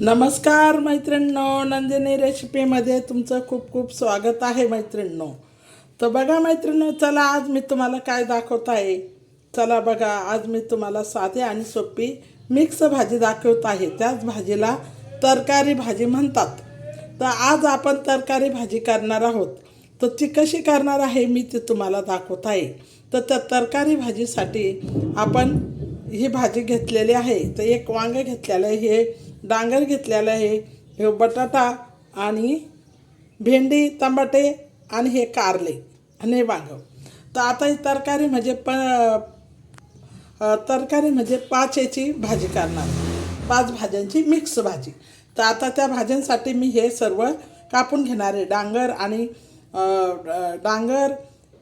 नमस्कार मैत्रिणींनो नंदिनी रेसिपीमध्ये तुमचं खूप खूप स्वागत आहे मैत्रिणींनो. तर बघा मैत्रिणींनो चला आज मी तुम्हाला काय दाखवत आहे? चला बघा आज मी तुम्हाला साधी आणि सोपी मिक्स भाजी दाखवत आहे. त्याच भाजीला तरकारी भाजी म्हणतात. तर आज आपण तरकारी भाजी करणार आहोत. तर ती कशी करणार आहे मी ती तुम्हाला दाखवत आहे. तर त्या तरकारी भाजीसाठी आपण ही भाजी घेतलेली आहे. तर एक वांगं घेतलेलं आहे. हे डांगर घेतलेलं आहे. हे बटाटा आणि भेंडी टमाटे आणि हे कारले आणि हे वांगं. तर आता ही तरकारी म्हणजे प तरकारी म्हणजे पाच याची भाजी करणार. पाच भाज्यांची मिक्स भाजी. तर आता त्या भाज्यांसाठी मी हे सर्व कापून घेणार आहे. डांगर आणि डांगर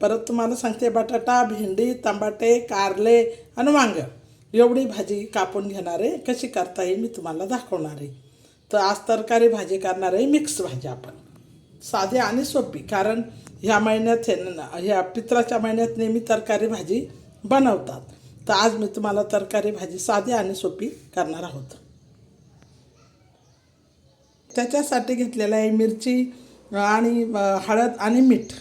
परत तुम्हाला सांगते बटाटा भेंडी टमाटे कारले आणि वांगं. एवढी भाजी कापून घेणार आहे कशी करता येईल मी तुम्हाला दाखवणार आहे. तर आज तरकारी भाजी करणार आहे मिक्स भाजी आपण. साधी आणि सोपी कारण ह्या महिन्यात हे ह्या पित्राच्या महिन्यात नेहमी तरकारी भाजी बनवतात. तर आज मी तुम्हाला तरकारी भाजी साधी आणि सोपी करणार आहोत. त्याच्यासाठी घेतलेलं आहे मिरची आणि हळद आणि मीठ.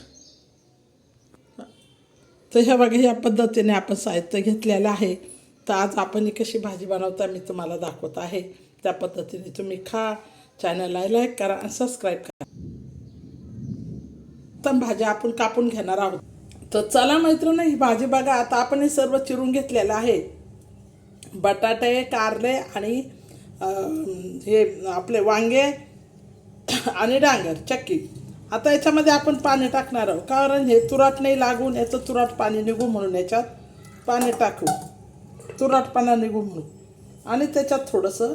तर ह्या बघा ह्या पद्धतीने आपण साहित्य घेतलेलं आहे. तर आज आपण ही कशी भाजी बनवता मी तुम्हाला दाखवत आहे. त्या पद्धतीने तुम्ही खा चॅनलला लाईक करा आणि सबस्क्राईब करा. तर भाज्या आपण कापून घेणार आहोत. तर चला मैत्रिणी ही भाजी बघा आता आपण हे सर्व चिरून घेतलेलं आहे. बटाटे कारले आणि हे आपले वांगे आणि डांगर चक्की. आता याच्यामध्ये आपण पाणी टाकणार आहोत कारण हे तुराट नाही लागून याचं तुराट पाणी निघू म्हणून याच्यात पाणी टाकू. तुरटपणा निघू म्हणून. आणि त्याच्यात थोडंसं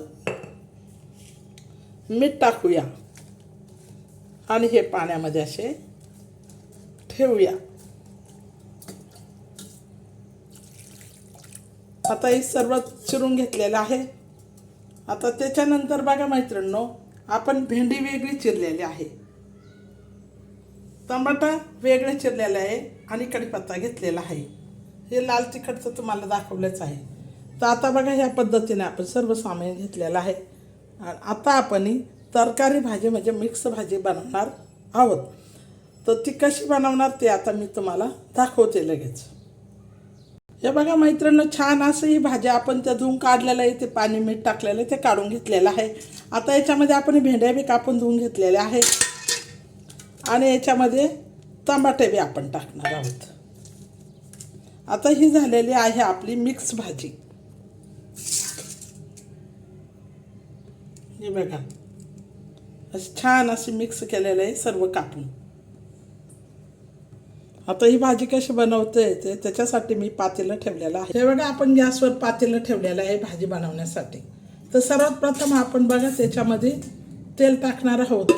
मीठ टाकूया. आणि हे पाण्यामध्ये असे ठेवूया. आता हे सर्व चिरून घेतलेलं आहे. आता त्याच्यानंतर बघा मैत्रिणींनो आपण भेंडी वेगळी चिरलेली आहे. टमाटा वेगळे चिरलेलं आहे आणि कढीपत्ता घेतलेला आहे. हे लाल तिखटचं तुम्हाला दाखवलंच आहे. तर आता बघा ह्या पद्धतीने आपण सर्व सामान घेतलेलं आहे. आणि आता आपण तरकारी भाजी म्हणजे मिक्स भाजी बनवणार आहोत. तर ती कशी बनवणार ते आता मी तुम्हाला दाखवते लगेच. हे बघा मैत्रिणं छान असं ही भाज्या आपण त्या धुवून काढलेलं आहे ते पाणी मीठ टाकलेलं आहे ते काढून घेतलेलं आहे. आता याच्यामध्ये आपण भेंड्या बी कापून धुवून घेतलेल्या आहे आणि याच्यामध्ये टमाटे बी आपण टाकणार आहोत. आता ही झालेली आहे आपली मिक्स भाजी. हे बघा. अशी छान अशी मिक्स केलेलं आहे सर्व कापून. आता ही भाजी कशी बनवते ते त्याच्यासाठी मी पातेलं ठेवलेलं आहे. हे बघा आपण गॅसवर पातेलं ठेवलेलं आहे भाजी बनवण्यासाठी. तर सर्वात प्रथम आपण बघा त्याच्यामध्ये तेल टाकणार आहोत.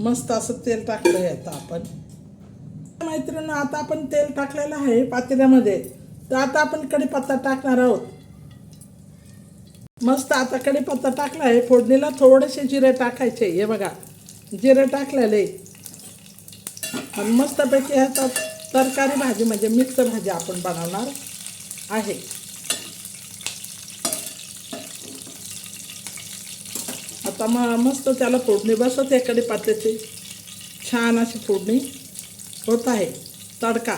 मस्त असं तेल टाकलं आहे आता आपण. मैत्रिणी आता आपण तेल टाकलेलं आहे पातेल्यामध्ये. तर आता आपण कढीपत्ता टाकणार आहोत. मस्त आता कढीपत्ता टाकला आहे. फोडणीला थोडेसे जिरे टाकायचे. हे बघा जिरे टाकलेले. आणि मस्तपैकी ह्याचा तरकारी भाजी म्हणजे मिक्स भाजी आपण बनवणार आहे. आता मग मस्त त्याला फोडणी बसत आहे कढीपत्त्याची. छान अशी फोडणी. होत आहे. तडका.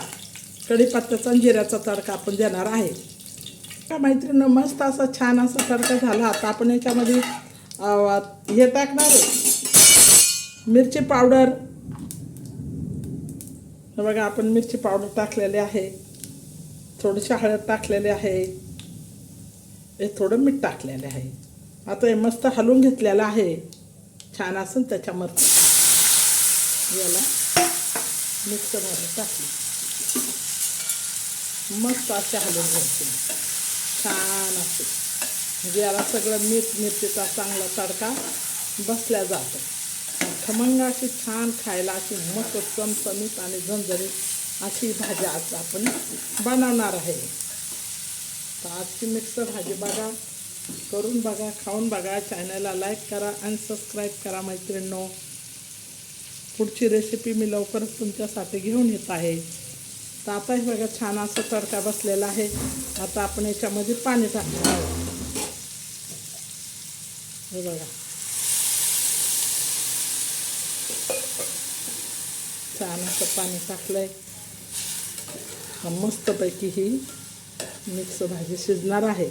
कढीपत्त्याचा जिऱ्याचा तडका आपण देणार आहे. का मैत्रिणी मस्त असा छान असा तडका झाला. आता आपण याच्यामध्ये हे टाकणार आहे. मिरची पावडर. बघा आपण मिरची पावडर टाकलेली आहे. थोडीशी हळद टाकलेली आहे. हे थोडं मीठ टाकलेलं आहे. आता हे मस्त हलवून घेतलेलं आहे. छान असं त्याच्यामध्ये याला मिक्स भाजी टाकली मस्त असे हलवून घ्यायचे. छान असे म्हणजे याला सगळं मीठ मिरचीचा चांगला तडका बसल्या जातो. खमंग अशी छान खायला अशी मस्त चमचमीत आणि झणझणीत अशी भाजी आज आपण बनवणार आहे. तर आजची मिक्स भाजी बघा करून बघा खाऊन बघा चॅनलला लाईक करा आणि सबस्क्राईब करा मैत्रिणींनो. पुढची रेसिपी मी लवकरच तुमच्यासाठी घेऊन येत आहे. तर आता हे बघा छान असं तडका बसलेला आहे. आता आपण याच्यामध्ये पाणी टाकणार आहोत. हे बघा. छान असं पाणी टाकलंय. मस्तपैकी ही मिक्स भाजी शिजणार आहे.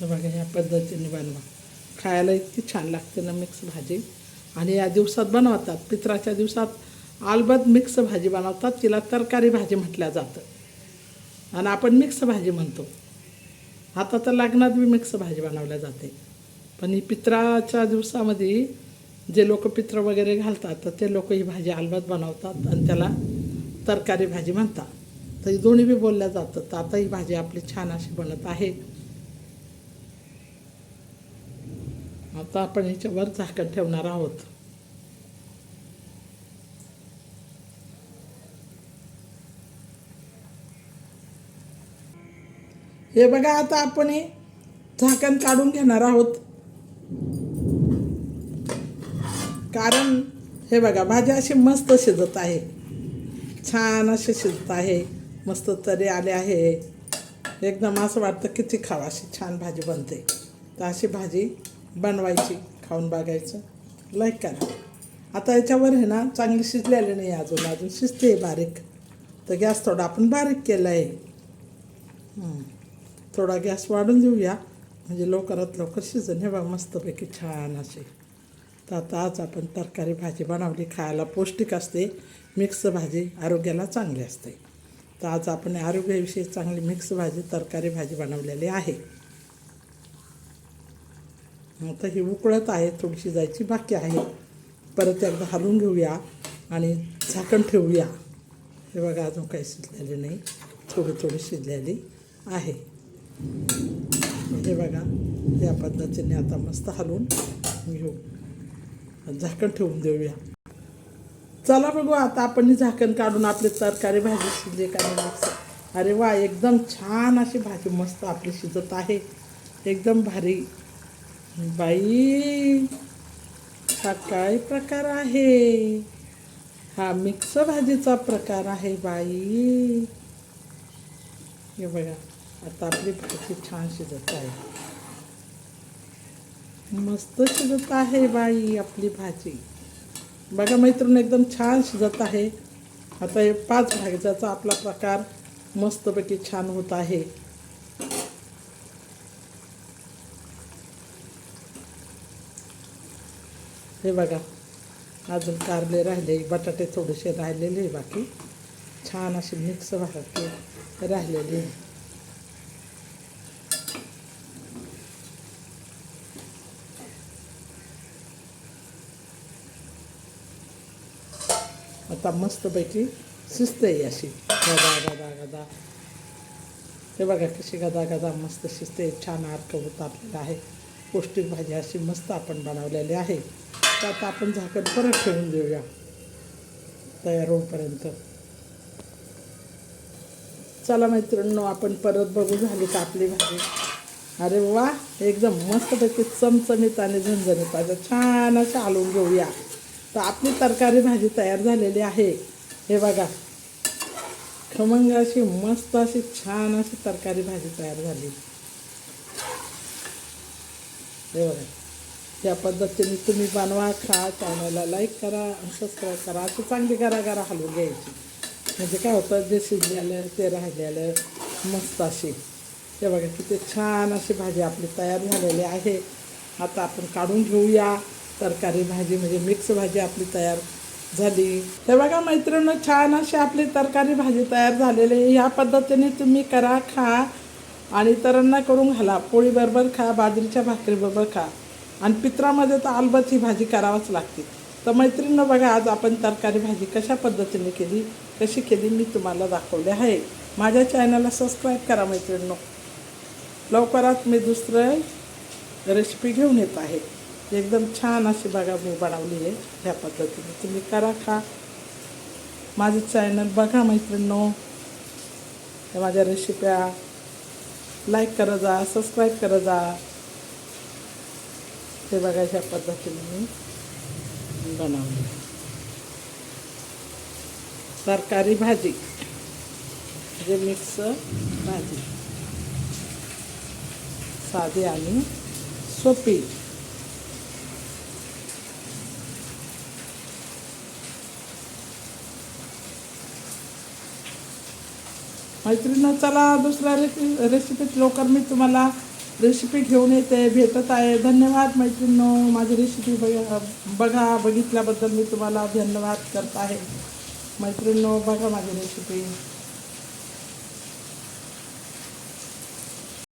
हे बघा ह्या पद्धतीने बनवा. खायला इतकी छान लागते ना मिक्स भाजी. आणि या दिवसात बनवतात. पित्राच्या दिवसात आलबत मिक्स भाजी बनवतात. तिला तरकारी भाजी म्हटल्या जातं. आणि आपण मिक्स भाजी म्हणतो. आता तर लग्नात बी मिक्स भाजी बनवल्या जाते. पण ही पित्राच्या दिवसामध्ये जे लोक पित्र वगैरे घालतात तर ते लोक ही भाजी आलबत बनवतात आणि त्याला तरकारी भाजी म्हणतात. तर ही दोन्ही बी बोलल्या जातात. तर आता ही भाजी आपली छान अशी बनत आहे. आता आपण ह्याच्यावर झाकण ठेवणार आहोत. हे बघा आता आपण हे झाकण काढून घेणार आहोत. कारण हे बघा भाजी अशी मस्त शिजत आहे. छान असे शिजत आहे. मस्त तरी आले आहे. एकदम असं वाटतं किती खावा अशी छान भाजी बनते. तर अशी भाजी बनवायची खाऊन बघायचं. लाईक करा. आता याच्यावर आहे ना चांगली शिजलेली नाही अजून अजून शिजते बारीक. तर गॅस थोडा आपण बारीक केला आहे थोडा गॅस वाढून देऊया. म्हणजे लवकरात लवकर शिजन. हे बा मस्तपैकी छान असे. तर आता आज आपण तरकारी भाजी बनवली. खायला पौष्टिक असते. मिक्स भाजी आरोग्याला चांगली असते. तर आज आपण आरोग्याविषयी चांगली मिक्स भाजी तरकारी भाजी बनवलेली आहे. आता ही उकळत आहे थोडीशी जायची बाकी आहे. परत एकदा हलवून घेऊया आणि झाकण ठेवूया. हे बघा अजून काही शिजलेले नाही. थोडी थोडी शिजलेली आहे. हे बघा या पद्धतीने आता मस्त हलवून घेऊ. झाकण ठेवून देऊया. चला बघू आता आपण झाकण काढून आपली तरकारी भाजी शिजली का नाही अरे वा एकदम छान अशी भाजी मस्त आपली शिजत आहे. एकदम भारी. बाई हा काय प्रकार आहे? हा मिक्स भाजीचा प्रकार आहे बाई. हे बघा आता आपली भाजी छान शिजत आहे. मस्त शिजत आहे बाई आपली भाजी. बघा मैत्रीण एकदम छान शिजत आहे. आता हे पाच भाज्याचा आपला प्रकार मस्तपैकी छान होत आहे. हे बघा. अजून कारले राहिले बटाटे थोडेसे राहिलेले बाकी. छान असे मिक्स भाजी राहिलेले. आता मस्तपैकी शिजते अशी. गदा गदा गदा. हे बघा कशी गदा गदा मस्त शिजते. छान अर्क आपल्याला आहे. पौष्टिक भाजी अशी मस्त आपण बनवलेली आहे. तर आता आपण झाकण परत ठेवून देऊया तयार होईपर्यंत चला मैत्रिणींनो आपण परत बघू झाली का आपली भाजी. अरे वा एकदम मस्तपैकी चमचमीत आणि झणझणीत पाहिजे छान असं हलवून घेऊया. तर आपली तरकारी भाजी तयार झालेली आहे. हे बघा. खमंग अशी मस्त अशी छान अशी तरकारी भाजी तयार झाली. हे बघा. या पद्धतीने तुम्ही बनवा खा चॅनलला लाईक करा सबस्क्राईब करा. अशी चांगली करा करा हलवून घ्यायची. म्हणजे काय होतं जे शिजलेलं ते राहिलेलं मस्त अशी. हे बघा किती छान अशी भाजी आपली तयार झालेली आहे. आता आपण काढून घेऊया. तरकारी भाजी म्हणजे मिक्स भाजी आपली तयार झाली. हे बघा मैत्रिणी छान अशी आपली तरकारी भाजी तयार झालेली ह्या पद्धतीने तुम्ही करा खा आणि इतरांना करून घाला. पोळीबरोबर खा बाजरीच्या भाकरीबरोबर खा. आणि पित्रामध्ये तर अलबत ही भाजी करावंच लागते. तर मैत्रिणीनं बघा आज आपण तरकारी भाजी कशा पद्धतीने केली कशी केली मी तुम्हाला दाखवले आहे. माझ्या चॅनलला सबस्क्राईब करा मैत्रिणीनो. लवकरात मी दुसरं रेसिपी घेऊन येत आहे. एकदम छान अशी बघा मी बनवली आहे. ह्या पद्धतीने तुम्ही करा खा. माझं चॅनल बघा मैत्रिणींनो. त्या माझ्या रेसिप्या लाईक करत जा सबस्क्राईब करत जा. हे बघा पद्धतीने मी बनवली. तरकारी भाजी म्हणजे मिक्स भाजी साधी आणि सोपी. मैत्रिणी चला दुसऱ्या रेसि रेसिपीत लवकर मी तुम्हाला रेसिपी घेऊन येते भेटत आहे. धन्यवाद मैत्रिणींनो. माझी रेसिपी बघा बघा बघितल्याबद्दल मी तुम्हाला धन्यवाद करत आहे. मैत्रिणींनो बघा माझी रेसिपी.